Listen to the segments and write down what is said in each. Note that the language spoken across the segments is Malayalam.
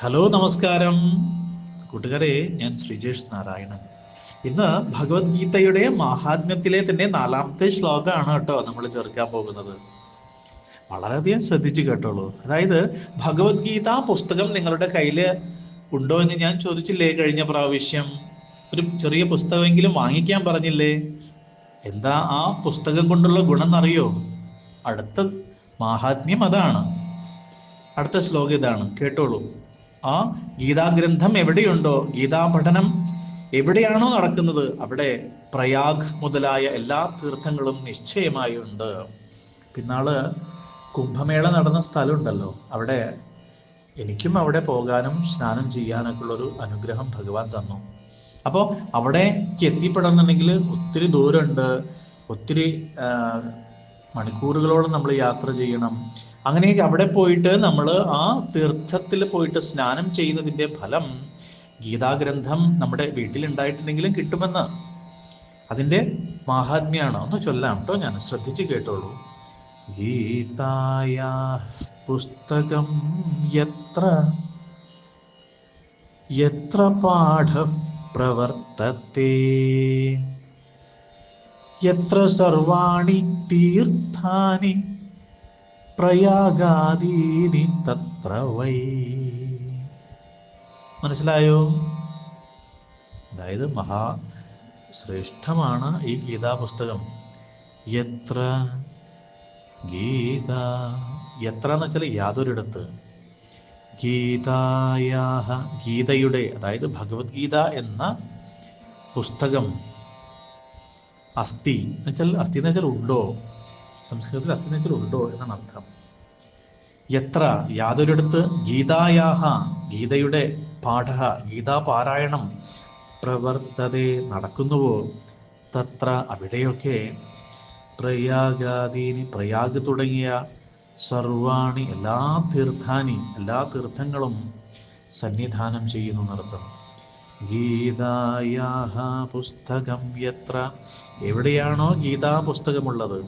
ഹലോ നമസ്കാരം. കൂട്ടുകാരെ ഞാൻ ശ്രീജേഷ് നാരായണൻ. ഇന്ന് ഭഗവത്ഗീതയുടെ മഹാത്മ്യത്തിലെ തന്നെ നാലാമത്തെ ശ്ലോകമാണ് കേട്ടോ നമ്മൾ ചേർക്കാൻ പോകുന്നത്. വളരെയധികം ശ്രദ്ധിച്ചു കേട്ടോളൂ. അതായത് ഭഗവത്ഗീത പുസ്തകം നിങ്ങളുടെ കയ്യിൽ ഉണ്ടോ എന്ന് ഞാൻ ചോദിച്ചില്ലേ കഴിഞ്ഞ പ്രാവശ്യം? ഒരു ചെറിയ പുസ്തകമെങ്കിലും വാങ്ങിക്കാൻ പറഞ്ഞില്ലേ? എന്താ ആ പുസ്തകം കൊണ്ടുള്ള ഗുണം എന്നറിയോ? അടുത്ത മഹാത്മ്യം അതാണ്. അടുത്ത ശ്ലോകം ഇതാണ്. കേട്ടോളൂ. ആ ഗീതാഗ്രന്ഥം എവിടെയുണ്ടോ? ഗീതാപഠനം എവിടെയാണോ നടക്കുന്നത്? അവിടെ പ്രയാഗ് മുതലായ എല്ലാ തീർത്ഥങ്ങളും നിശ്ചയമായി ഉണ്ട്. പിന്നാൾ കുംഭമേള നടന്ന സ്ഥലമുണ്ടല്ലോ. അവിടെ എനിക്കും അവിടെ പോകാനും സ്നാനം ചെയ്യാനൊക്കെ ഉള്ളൊരു അനുഗ്രഹം ഭഗവാൻ തന്നു. അപ്പോൾ അവിടേക്ക് എത്തിപ്പെടണമെന്നുണ്ടെങ്കിൽ ഒത്തിരി ദൂരമുണ്ട്. ഒത്തിരി മണിക്കൂറുകളോളം നമ്മൾ യാത്ര ചെയ്യണം. അങ്ങനെ അവിടെ പോയിട്ട് നമ്മൾ ആ തീർത്ഥത്തിൽ പോയിട്ട് സ്നാനം ചെയ്യുന്നതിന്റെ ഫലം ഗീതാഗ്രന്ഥം നമ്മുടെ വീട്ടിലുണ്ടായിട്ടുണ്ടെങ്കിലും കിട്ടുമെന്ന്. അതിന്റെ മാഹാത്മ്യമാണ് ഒന്ന് ചൊല്ലാം കേട്ടോ ഞാൻ. ശ്രദ്ധിച്ച് കേട്ടോളൂ. ഗീതായാ പുസ്തകം എത്ര? യത്ര പാഠ പ്രവർത്തത്തെ? യത്ര സർവാണി തീർത്ഥാനി? പ്രയാഗാദീനി തത്ര വൈ. മനസ്സിലായോ? അതായത് മഹാ ശ്രേഷ്ഠമാണ് ഈ ഗീതാ പുസ്തകം എത്ര? ഗീത. എത്ര എന്ന് വെച്ചാൽ യാതൊരിടത്ത്. ഗീതായാഹ ഗീതയുടെ അതായത് ഭഗവത്ഗീത എന്ന പുസ്തകം അസ്ഥി എന്ന് വെച്ചാൽ അസ്ഥി എന്ന് വെച്ചാൽ ഉണ്ടോ? സംസ്കൃതത്തിൽ അസ്ഥി എന്ന് വെച്ചാൽ ഉണ്ടോ എന്നാണ് അർത്ഥം. എത്ര യാതൊരിടത്ത് ഗീതായാഹ ഗീതയുടെ പാഠ ഗീതാപാരായണം പ്രവർത്തതെ നടക്കുന്നുവോ? തത്ര അവിടെയൊക്കെ പ്രയാഗാദീനി പ്രയാഗ് തുടങ്ങിയ സർവാണി എല്ലാ തീർത്ഥാനി എല്ലാ തീർത്ഥങ്ങളും സന്നിധാനം ചെയ്യുന്നു എന്നർത്ഥം. ഗീതായാഹ പുസ്തകം എത്ര? എവിടെയാണോ ഗീതാ പുസ്തകമുള്ളത്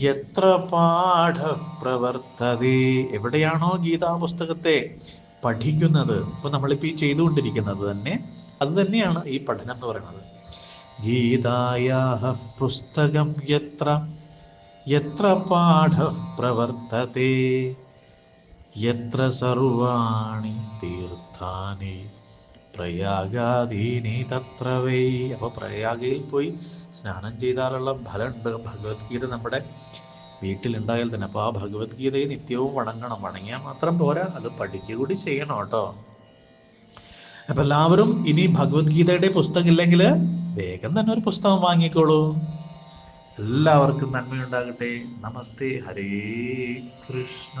എത്ര പാഠ പ്രവർത്തതേ എവിടെയാണോ ഗീതാ പുസ്തകത്തെ പഠിക്കുന്നത്? ഇപ്പൊ നമ്മളിപ്പോ ഈ ചെയ്തുകൊണ്ടിരിക്കുന്നത് തന്നെ അത് തന്നെയാണ് ഈ പഠനം എന്ന് പറയുന്നത്. ഗീതായാഹ പുസ്തകം എത്ര? എത്ര പാഠ പ്രവർത്തതേ എത്ര സർവാണി തീർത്ഥാനി? പ്രയാഗാദീനി തത്ര വൈ. അപ്പൊ പ്രയാഗയിൽ പോയി സ്നാനം ചെയ്താലുള്ള ഫലമുണ്ട്. ഭഗവത്ഗീത നമ്മുടെ വീട്ടിലുണ്ടായാൽ തന്നെ. അപ്പോൾ ആ ഭഗവത്ഗീതയെ നിത്യവും വണങ്ങണം. വണങ്ങിയാൽ മാത്രം പോരാ. അത് പഠിക്കുക കൂടി ചെയ്യണം കേട്ടോ. അപ്പൊ എല്ലാവരും ഇനി ഭഗവത്ഗീതയുടെ പുസ്തകം ഇല്ലെങ്കിൽ വേഗം തന്നെ ഒരു പുസ്തകം വാങ്ങിക്കോളൂ. എല്ലാവർക്കും നന്മയുണ്ടാകട്ടെ. നമസ്തേ. ഹരേ കൃഷ്ണ.